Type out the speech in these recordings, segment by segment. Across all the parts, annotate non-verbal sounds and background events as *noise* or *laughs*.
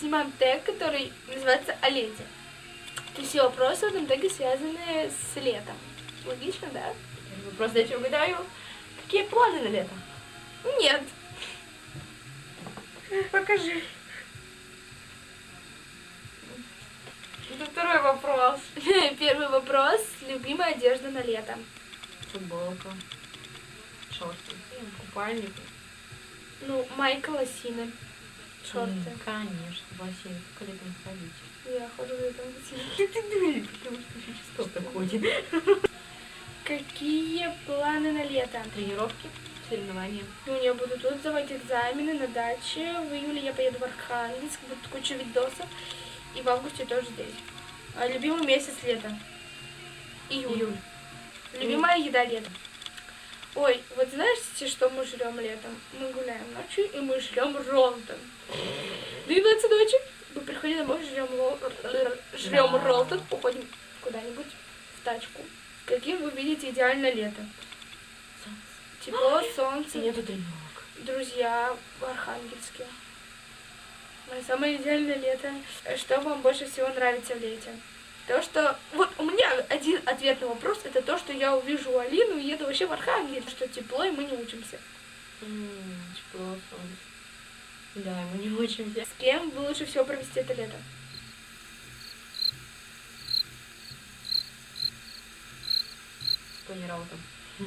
снимаем тег, который называется «О лете». Есть все вопросы в этом теге связаны с летом. Логично, да? Просто я еще угадаю, какие планы на лето? Нет. Покажи. Это второй вопрос. *laughs* Первый вопрос. Любимая одежда на лето. Футболка, шорты, купальник. Ну, майка лосины. Шорты. Конечно, бассейн, как летом ходить. Я хожу в этом лосине. *laughs* Ты дури, потому что еще часто ходит. Какие планы на лето? Тренировки, соревнования. У меня будут тут сдавать экзамены на даче. В июле я поеду в Архангельск, будет куча видосов. И в августе тоже здесь. А любимый месяц лета? Июль. Июль. Любимая еда летом? Ой, вот знаете, что мы жрем летом? Мы гуляем ночью, и мы жрем ролтон. Двигается ночи, мы приходим домой, жрем, лол- жрем Да. ролтон, уходим куда-нибудь в тачку. Каким вы видите идеальное лето? Тепло, солнце, Нету тренировок. друзья в Архангельске. Мое самое идеальное лето. Что вам больше всего нравится в лете? То, что... Вот у меня один ответ на вопрос, это то, что я увижу Алину и еду вообще в Архангельск, что тепло, и мы не учимся. М, Тепло, солнце. Да, мы не учимся. С кем вы лучше всего провести это лето? С планировком. *laughs*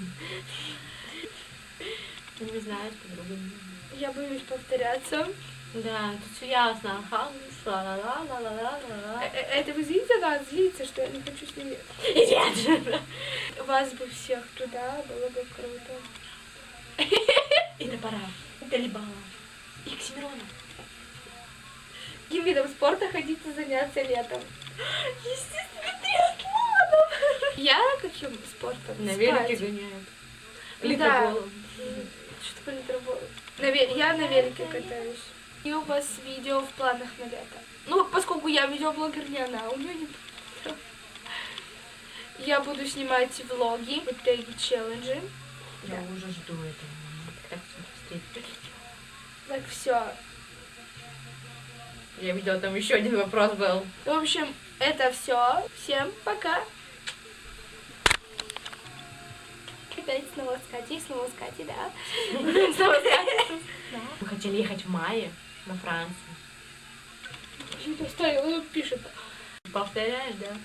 Не знаю, с подругами. Я боюсь повторяться. Да, тут все ясно. Архангельск, ла-ла-ла-ла-ла-ла-ла. Э, э, Это вы злите нас, злится, что я не хочу с ними. Отсюда. Вас бы всех туда, было бы круто. Это пора. Далибала. И Оксимирона. Каким видом спорта хотите заняться летом? Естественно, триатлоном. Я каким спортом? На велике гоняют. Да. Литоголом. Что такое ве- Я на велике катаюсь. И у вас видео в планах на лето? Ну, поскольку я видеоблогер, не она, у нее не Я буду снимать влоги, теги, челленджи. Я уже жду этого. Так все. Я видела, там еще один вопрос был. В общем, это все. Всем пока. Опять снова с Катей, снова с Катей, да? *laughs* Снова с Катей. Мы хотели ехать в мае на Францию. Он пишет. Повторяешь, да?